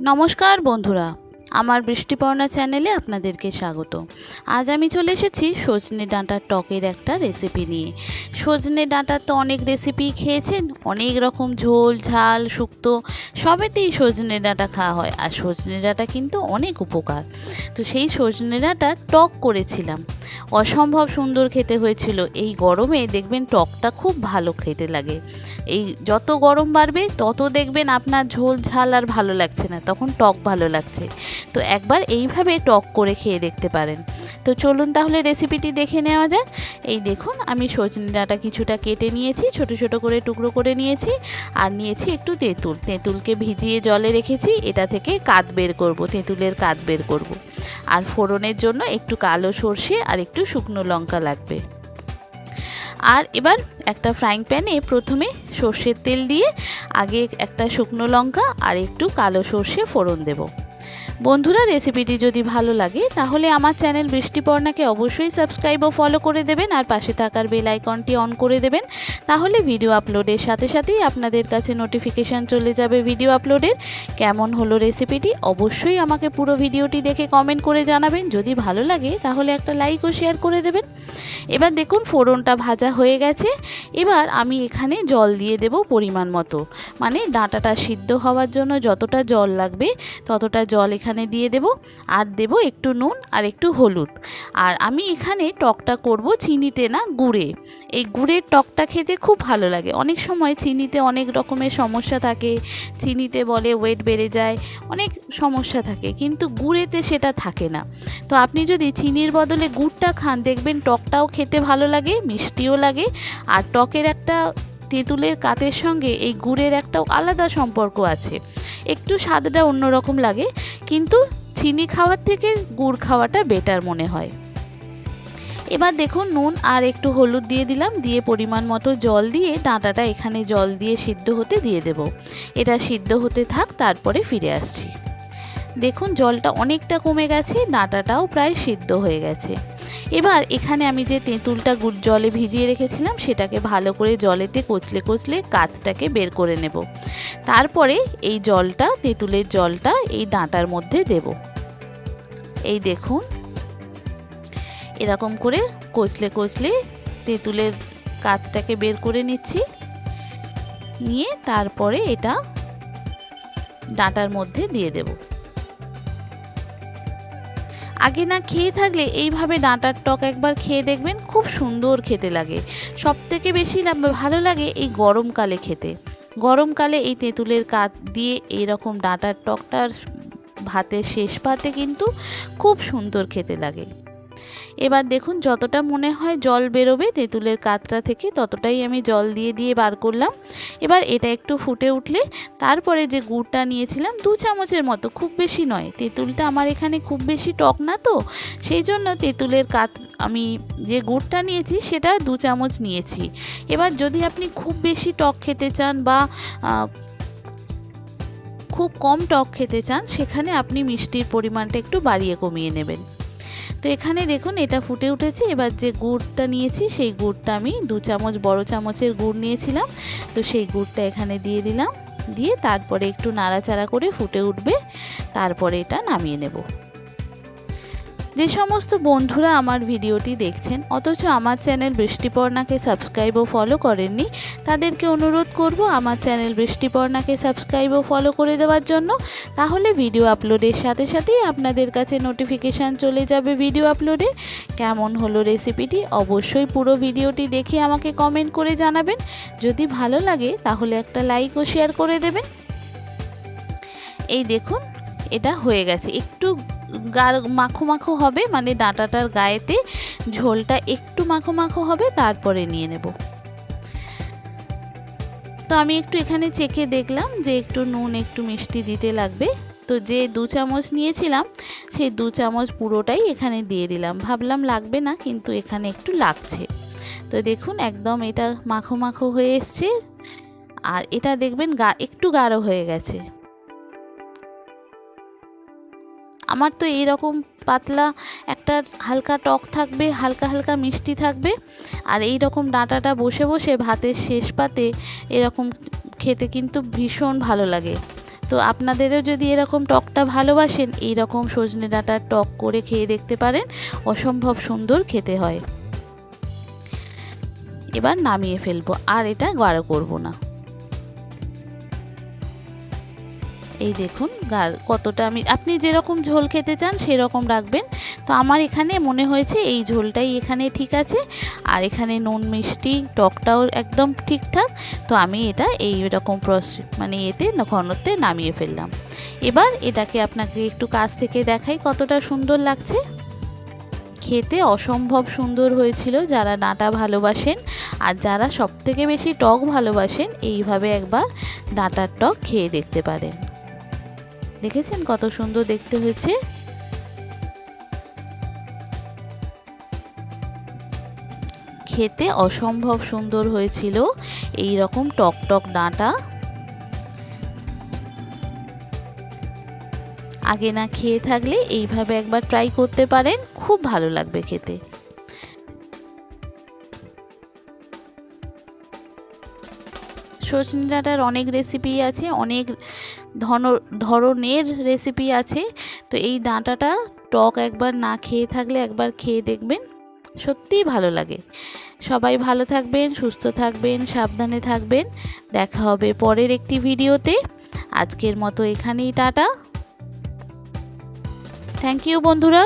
নমস্কার বন্ধুরা। আমার বৃষ্টিপর্ণা চ্যানেলে আপনাদেরকে স্বাগত। আজ আমি চলে এসেছি সজনে ডাঁটার টকের একটা রেসিপি নিয়ে। সজনে ডাঁটার তো অনেক রেসিপি খেয়েছেন, অনেক রকম ঝোল, ঝাল, শুক্তো, সবেতেই সজনে ডাঁটা খাওয়া হয়। আর সজনে ডাঁটা কিন্তু অনেক উপকার। তো সেই সজনে ডাঁটা টক করেছিলাম। অসম্ভব সুন্দর খেতে হয়েছিল। এই গরমে দেখবেন টকটা খুব ভালো খেতে লাগে। এই যত গরম বাড়বে, তত দেখবেন আপনার ঝোল, ঝাল আর ভালো লাগছে না। তখন টক ভালো লাগছে। তো একবার এইভাবে টক করে খেয়ে দেখতে পারেন। তো চলুন তাহলে রেসিপিটি দেখে নেওয়া যাক। এই দেখুন, আমি সজনে ডাঁটা কিছুটা কেটে নিয়েছি, ছোট ছোট করে টুকরো করে নিয়েছি আর নিয়েছি একটু তেঁতুল। তেঁতুলকে ভিজিয়ে জলে রেখেছি, এটা থেকে কাত বের করব, তেঁতুলের কাত বের করব। আর ফোড়নের জন্য একটু কালো সর্ষে আর একটু শুকনো লঙ্কা লাগবে। আর এবার একটা ফ্রাইং প্যানে প্রথমে সর্ষের তেল দিয়ে আগে একটা শুকনো লঙ্কা আর একটু কালো সর্ষে ফোড়ন দেব। বন্ধুরা, রেসিপিটি যদি ভালো লাগে, তাহলে আমার চ্যানেল বৃষ্টিপর্ণাকে অবশ্যই সাবস্ক্রাইব ও ফলো করে দেবেন আর পাশে থাকার বেল আইকনটি অন করে দেবেন। তাহলে ভিডিও আপলোডের সাথে সাথেই আপনাদের কাছে নোটিফিকেশান চলে যাবে ভিডিও আপলোডের। কেমন হলো রেসিপিটি অবশ্যই আমাকে পুরো ভিডিওটি দেখে কমেন্ট করে জানাবেন। যদি ভালো লাগে, তাহলে একটা লাইক ও শেয়ার করে দেবেন। এবার দেখুন, ফোড়নটা ভাজা হয়ে গেছে। এবার আমি এখানে জল দিয়ে দেব পরিমাণ মতো। মানে ডাঁটাটা সিদ্ধ হওয়ার জন্য যতটা জল লাগবে, ততটা জল এখানে দিয়ে দেব, আর দেব একটু নুন আর একটু হলুদ। আর আমি এখানে টকটা করব চিনিতে না গুড়ে। এই গুড়ের টকটা খেতে খুব ভালো লাগে। অনেক সময় চিনিতে অনেক রকমের সমস্যা থাকে। চিনিতে বলে ওয়েট বেড়ে যায়, অনেক সমস্যা থাকে। কিন্তু গুড়েতে সেটা থাকে না। তো আপনি যদি চিনির বদলে গুড়টা খান, দেখবেন টকটাও খেতে ভালো লাগে, মিষ্টিও লাগে। আর টকের একটা তেঁতুলের কাতের সঙ্গে এই গুড়ের একটা আলাদা সম্পর্ক আছে। একটু স্বাদটা অন্যরকম লাগে, কিন্তু চিনি খাওয়ার থেকে গুড় খাওয়াটা বেটার মনে হয়। এবার দেখুন নুন আর একটু হলুদ দিয়ে দিলাম, দিয়ে পরিমাণ মতো জল দিয়ে ডাঁটাটা এখানে জল দিয়ে সিদ্ধ হতে দিয়ে দেব। এটা সিদ্ধ হতে থাক, তারপরে ফিরে আসছি। দেখুন জলটা অনেকটা কমে গেছে, ডাঁটাটাও প্রায় সিদ্ধ হয়ে গেছে। এবার এখানে আমি যে তেঁতুলটা গুড় জলে ভিজিয়ে রেখেছিলাম, সেটাকে ভালো করে জলেতে কচলে কচলে কাতটাকে বের করে নেব। তারপরে এই জলটা, তেঁতুলের জলটা এই ডাঁটার মধ্যে দেব। এই দেখুন, এরকম করে কচলে কচলে তেঁতুলের কাতটাকে বের করে নিচ্ছি। নিয়ে তারপরে এটা ডাঁটার মধ্যে দিয়ে দেবো। আগে না খেয়ে থাকলে এইভাবে ডাঁটার টক একবার খেয়ে দেখবেন, খুব সুন্দর খেতে লাগে। সব থেকে বেশি ভালো লাগে এই গরমকালে খেতে। গরমকালে এই তেঁতুলের কাত দিয়ে এইরকম ডাঁটার টকটার ভাতের শেষ পাতে কিন্তু খুব সুন্দর খেতে লাগে। এবার দেখুন, যতটা মনে হয় জল বেরোবে, তেঁতুলের কাতটা থেকে ততটাই আমি জল দিয়ে দিয়ে বার করলাম। এবার এটা একটু ফুটে উঠলে, তারপরে যে গুড়টা নিয়েছিলাম, দু চামচের মতো, খুব বেশি নয়। তেঁতুলটা আমার এখানে খুব বেশি টক না তো, সেই জন্য তেঁতুলের কাত, আমি যে গুড়টা নিয়েছি, সেটা দু চামচ নিয়েছি। এবার যদি আপনি খুব বেশি টক খেতে চান বা খুব কম টক খেতে চান, সেখানে আপনি মিষ্টির পরিমাণটা একটু বাড়িয়ে কমিয়ে নেবেন। তো এখানে দেখুন, এটা ফুটে উঠেছে। এবার যে গুড়টা নিয়েছি, সেই গুড়টা আমি দু চামচ, বড় চামচের গুড় নিয়েছিলাম। তো সেই গুড়টা এখানে দিয়ে দিলাম। দিয়ে তারপরে একটু নাড়াচাড়া করে ফুটে উঠবে। তারপরে এটা নামিয়ে নেব। যে সমস্ত বন্ধুরা আমার ভিডিওটি দেখছেন, অথচ আমার চ্যানেল বৃষ্টিপর্ণাকে সাবস্ক্রাইব ও ফলো করেননি তাদেরকে অনুরোধ করব আমার চ্যানেল বৃষ্টিপর্ণাকে সাবস্ক্রাইব ও ফলো করে দেওয়ার জন্য। তাহলে ভিডিও আপলোডের সাথে সাথেই আপনাদের কাছে নোটিফিকেশান চলে যাবে ভিডিও আপলোডে কেমন হলো রেসিপিটি অবশ্যই পুরো ভিডিওটি দেখে আমাকে কমেন্ট করে জানাবেন। যদি ভালো লাগে, তাহলে একটা লাইক ও শেয়ার করে দেবেন। এই দেখুন, এটা হয়ে গেছে। একটু গার মাখো মাখো হবে মানে ডাঁটাটার গায়েতে ঝোলটা একটু মাখো মাখো হবে, তারপরে নিয়ে নেব। তো আমি একটু এখানে চেখে দেখলাম যে একটু নুন, একটু মিষ্টি দিতে লাগবে। তো যে দু চামচ নিয়েছিলাম, সেই দু চামচ পুরোটাই এখানে দিয়ে দিলাম। ভাবলাম লাগবে না, কিন্তু এখানে একটু লাগছে। তো দেখুন, একদম এটা মাখো মাখো হয়ে এসছে। আর এটা দেখবেন গা, একটু গাঢ় হয়ে গেছে। আমার তো এইরকম পাতলা একটা হালকা টক থাকবে, হালকা হালকা মিষ্টি থাকবে। আর এই রকম ডাঁটাটা বসে বসে ভাতের শেষ পাতে এরকম খেতে কিন্তু ভীষণ ভালো লাগে। তো আপনাদেরও যদি এরকম টকটা ভালোবাসেন এই রকম সজনে ডাঁটার টক করে খেয়ে দেখতে পারেন, অসম্ভব সুন্দর খেতে হয়। এবার নামিয়ে ফেলব, আর এটা গাঢ় করব না। এই দেখুন কতটা আমি, আপনি যেরকম ঝোল খেতে চান সেরকম রাখবেন। তো আমার এখানে মনে হয়েছে এই ঝোলটাই এখানে ঠিক আছে। আর এখানে নুন, মিষ্টি, টকটাও একদম ঠিকঠাক। তো আমি এটা এই রকম প্রস মানে এতে ঘনত্বে নামিয়ে ফেললাম। এবার এটাকে আপনাকে একটু কাছ থেকে দেখাই কতটা সুন্দর লাগছে। খেতে অসম্ভব সুন্দর হয়েছিল যারা ডাঁটা ভালোবাসেন। আর যারা সবথেকে বেশি টক ভালোবাসেন, এইভাবে একবার ডাঁটার টক খেয়ে দেখতে পারেন। দেখেছেন কত সুন্দর দেখতে হয়েছে? খেতে অসম্ভব সুন্দর হয়েছিল। এই রকম টক টক ডাঁটা। আগে না খেয়ে থাকলে এইভাবে একবার ট্রাই করতে পারেন, খুব ভালো লাগবে খেতে। সজনে ডাঁটার অনেক রেসিপি আছে, অনেক ধন, ধরনের রেসিপি আছে। তো এই ডাঁটাটা টক একবার না খেয়ে থাকলে একবার খেয়ে দেখবেন, সত্যিই ভালো লাগে। সবাই ভালো থাকবেন, সুস্থ থাকবেন, সাবধানে থাকবেন। দেখা হবে পরের একটি ভিডিওতে। আজকের মতো এখানেই টাটা। থ্যাংক ইউ বন্ধুরা।